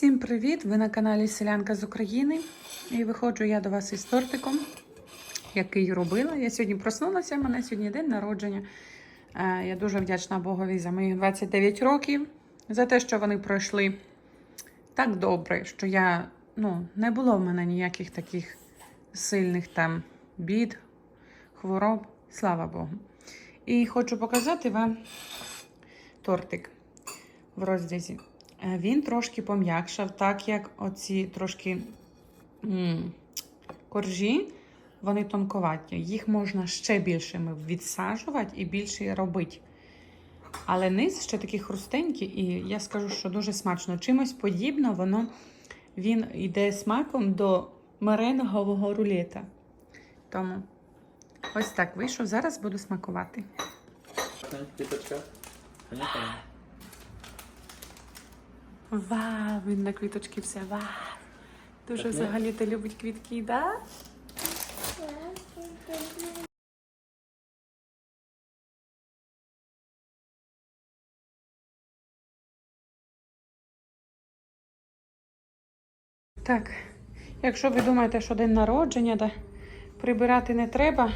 Всім привіт! Ви на каналі Селянка з України. І виходжу я до вас із тортиком, який робила. Я сьогодні проснулася, у мене сьогодні день народження. Е, Я дуже вдячна Богові за мої 29 років, за те, що вони пройшли так добре, що я ну, не було в мене ніяких таких сильних там бід, хвороб. Слава Богу. І хочу показати вам тортик в розрізі. Е, Він трошки пом'якшав, так як оці трошки коржі, вони тонковаті. Їх можна ще більшими відсаджувати і більше робити. Але низ ще такий хрустенький, і я скажу, що дуже смачно. Чимось подібно, воно він йде смаком до меренгового рулета. Тому ось так вийшов. Зараз буду смакувати. Вау, він на квіточки все. Вау. Дуже Так, ну. взагалі-то любить квітки, да? Так, якщо ви думаєте, що день народження, да, прибирати не треба,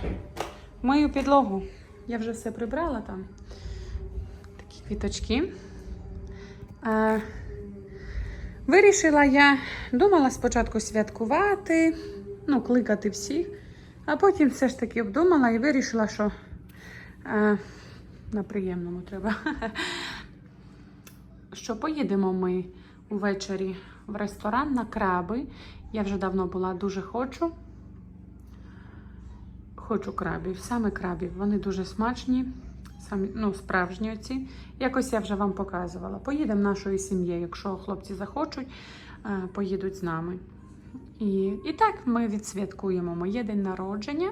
мию підлогу. Я вже все прибрала там. Такі квіточки. А, вирішила я, думала спочатку святкувати, ну, кликати всіх, а потім все ж таки обдумала і вирішила, що а, на приємному треба. Що поїдемо ми увечері в ресторан на краби. Я вже давно була, дуже хочу. Хочу крабів, саме крабів. Вони дуже смачні, самі, ну, справжні оці. Якось я вже вам показувала. Поїдемо нашою сім'єю, якщо хлопці захочуть, е, поїдуть з нами. І, і так ми відсвяткуємо моє день народження.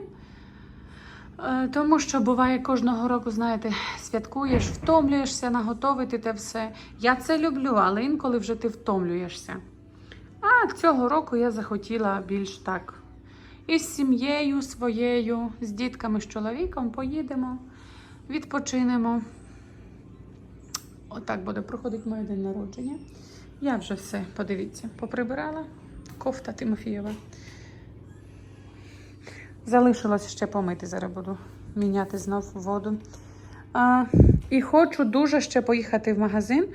Е, Тому що буває кожного року, знаєте, святкуєш, втомлюєшся наготовити те все. Я це люблю, але інколи вже ти втомлюєшся. А цього року я захотіла більш так. Із сім'єю своєю, з дітками, з чоловіком поїдемо, відпочинемо. Отак буде проходити моє день народження. Я вже все, подивіться, поприбирала. Кофта Тимофієва. Залишилось ще помити. Зараз буду міняти знов воду. А, і хочу дуже ще поїхати в магазин.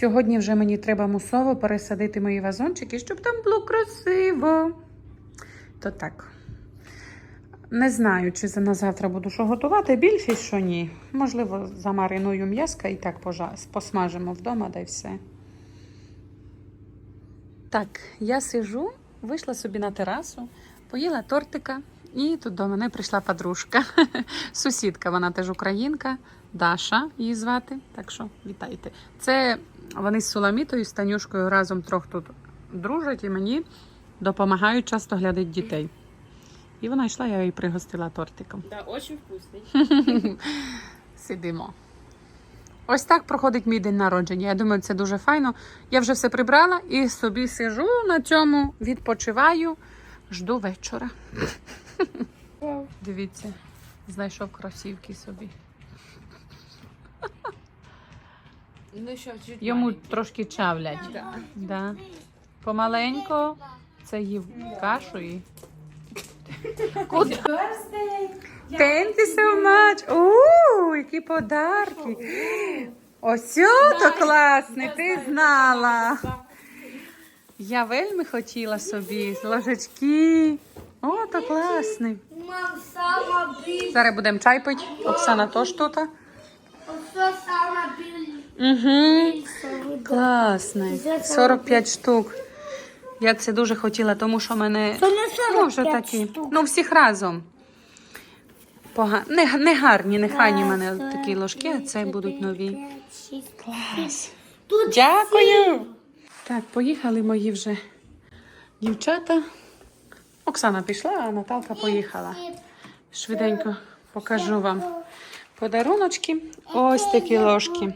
Сьогодні вже мені треба мусово пересадити мої вазончики, щоб там було красиво. То так. Не знаю, чи на завтра буду що готувати. Більшість, що ні. Можливо, замариную м'яска і так посмажимо вдома, да й все. Так, я сижу, вийшла собі на терасу, поїла тортика, і тут до мене прийшла подружка. Сусідка, вона теж українка, Даша її звати. Так що вітайте. Це вони з Суламітою, з Танюшкою разом трьох тут дружать і мені допомагають часто глядати дітей. І вона йшла, я її пригостила тортиком. Да, очень вкусный. Сидимо. Ось так проходить мій день народження. Я думаю, це дуже файно. Я вже все прибрала і собі сижу на цьому, відпочиваю, жду вечора. Дивіться, знайшов кросівки собі. Ну, чуть Йому трошки чавлять. Да. Да. Помаленько це їв кашу і. Thank you so much. Ууу, які подарки. Ось то класний, ти знала. Я вельми хотіла собі ложечки. О, то класний. Зараз будемо чай пити. Оксана теж тут. Угу. Класний. 45 штук. Я це дуже хотіла, тому що мене ну, вже такі. Ну, всіх разом. Пога... Не, не гарні, не хайні в мене такі ложки, а це будуть нові. Клас. Дякую. Так, поїхали мої вже дівчата. Оксана пішла, а Наталка поїхала. Швиденько покажу вам подаруночки. Ось такі ложки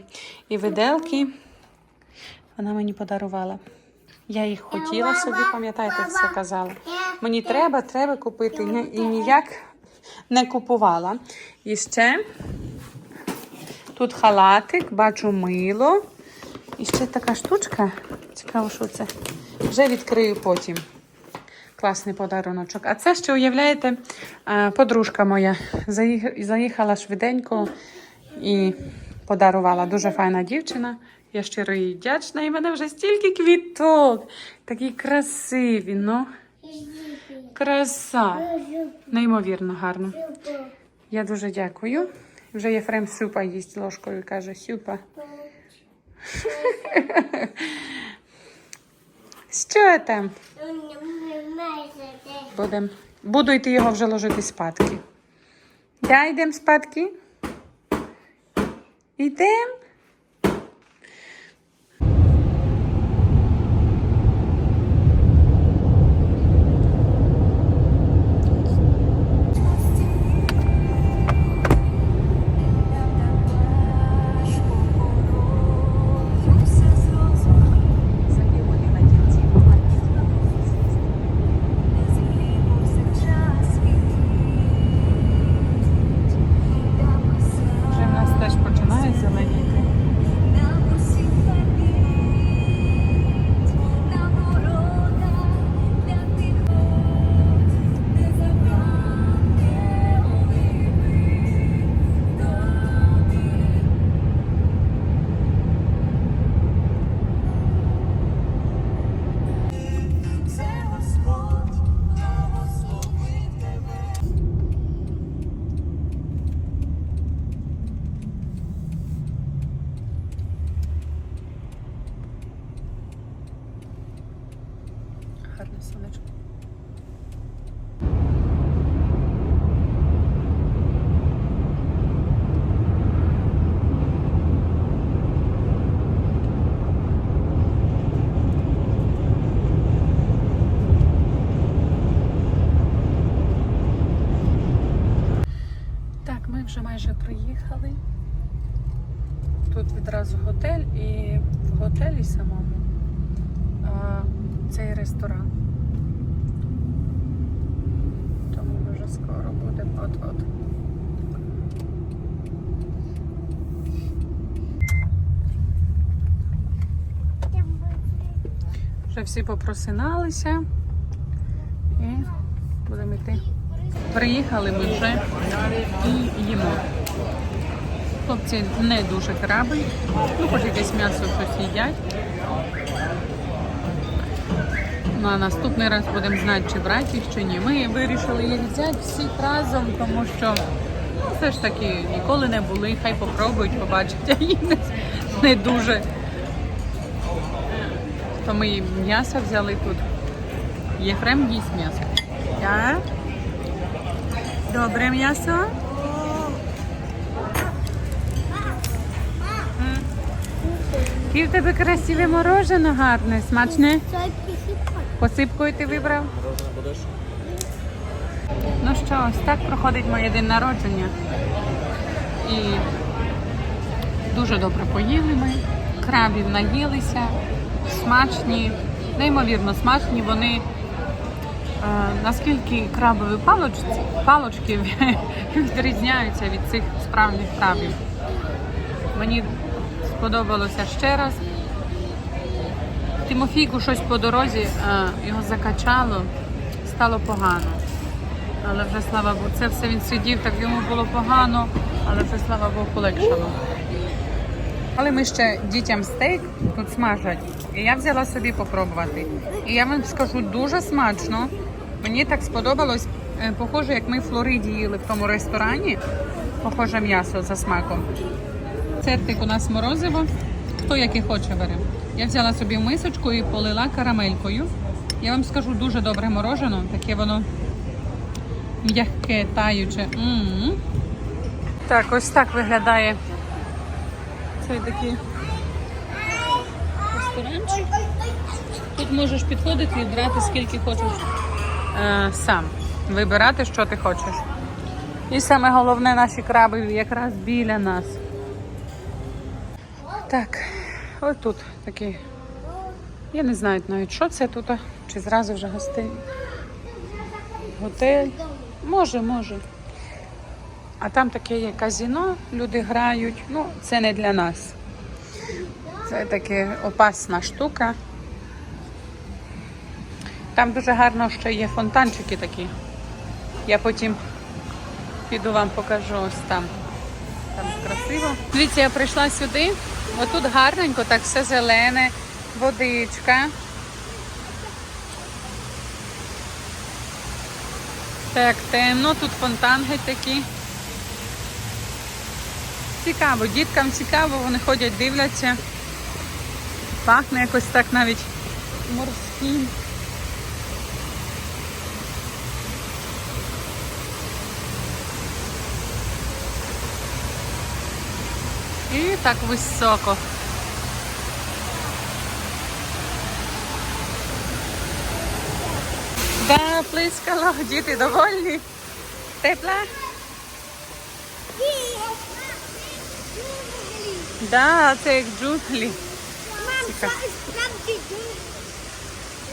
і виделки. Вона мені подарувала. Я їх хотіла собі, пам'ятаєте, це казала. Мені треба, треба купити. І ніяк не купувала. І ще тут халатик, бачу мило. І ще така штучка. Цікаво, що це. Вже відкрию потім. Класний подаруночок. А це ще уявляєте, е, подружка моя заїхала швиденько і подарувала. Дуже файна дівчина. Я щиро їй вдячна. І в мене вже стільки квіток. Такі красиві, ну. Краса. Неймовірно гарно. Я дуже дякую. Вже Єфрем супа їсть ложкою і каже сюпа. Що там? Будем. Буду йти його вже ложити спадки. Да, йдемо спадки? Йдем? Відразу готель і в готелі самому а, цей ресторан. Тому вже скоро будемо от-от. Вже всі попросиналися і будемо йти. Приїхали ми вже і їмо. Хлопці не дуже краби, ну хоч якесь м'ясо щось їдять. Ну а наступний раз будемо знати, чи брати їх, чи ні. Ми вирішили їх взяти всіх разом, тому що ну, все ж таки ніколи не були, хай попробують, побачать, а їм не, дуже. То ми м'ясо взяли тут. Єфрем їсть м'ясо. Так? Добре м'ясо? Яке в тебе красиве мороженое гарне, смачне. Посипкою ти вибрав? Будеш? Ну що, ось так проходить моє день народження. І дуже добре поїли ми. Крабів наїлися, смачні, неймовірно смачні. Вони е, наскільки крабові палочці, палочки відрізняються від цих справжніх крабів. Мені сподобалося ще раз. Тимофійку щось по дорозі е, його закачало, стало погано. Але вже слава Богу, це все він сидів, так йому було погано, але вже слава Богу полегшало. Але ми ще дітям стейк тут смажать. І я взяла собі попробувати. І я вам скажу дуже смачно. Мені так сподобалось, е, похоже, як ми в Флориді їли в тому ресторані. Похоже м'ясо за смаком. Цертик у нас морозиво. Хто яке хоче бере. Я взяла собі мисочку і полила карамелькою. Я вам скажу дуже добре морожено, таке воно м'яке, таюче. М-м. Так, ось так виглядає цей такий ресторанчик. Тут можеш підходити і брати скільки хочеш е, сам. Вибирати, що ти хочеш. І саме головне, наші краби якраз біля нас. Так, ось тут такий. Я не знаю навіть, що це тут, чи зразу вже гостей. Готель. Може, може. А там таке є казіно, люди грають. Ну, це не для нас. Це таки опасна штука. Там дуже гарно ще є фонтанчики такі. Я потім піду вам покажу ось там. Там красиво. Дивіться, я прийшла сюди. Отут гарненько, так все зелене, водичка. Так, темно, тут фонтанги такі. Цікаво, діткам цікаво, вони ходять, дивляться. Пахне якось так навіть морським. І так високо. Да, плискало, діти довольні. Тепла? Да, це як джунглі.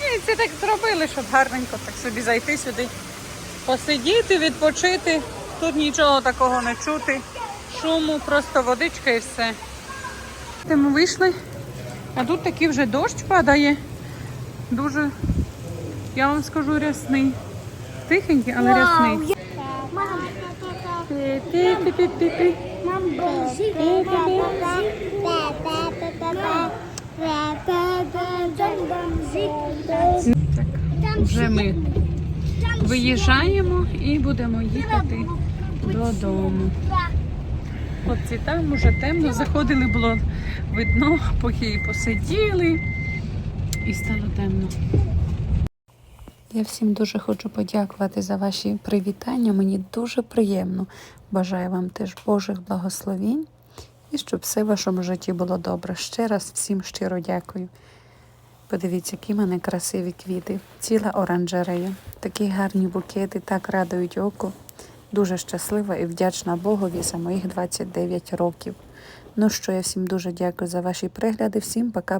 Ні, це так зробили, щоб гарненько так собі зайти сюди, посидіти, відпочити. Тут нічого такого не чути. Шуму, просто водичка і все. Ми вийшли, а тут такий вже дощ падає. Дуже, я вам скажу, рясний. Тихенький, але рясний. Так, вже ми виїжджаємо і будемо їхати додому. Хлопці, там уже темно, заходили, було видно, поки посиділи, і стало темно. Я всім дуже хочу подякувати за ваші привітання. Мені дуже приємно. Бажаю вам теж Божих благословінь і щоб все в вашому житті було добре. Ще раз всім щиро дякую. Подивіться, які в мене красиві квіти, ціла оранжерея, такі гарні букети, так радують око. Дуже щаслива і вдячна Богові за моїх 29 років. Ну що, я всім дуже дякую за ваші пригляди. Всім пока.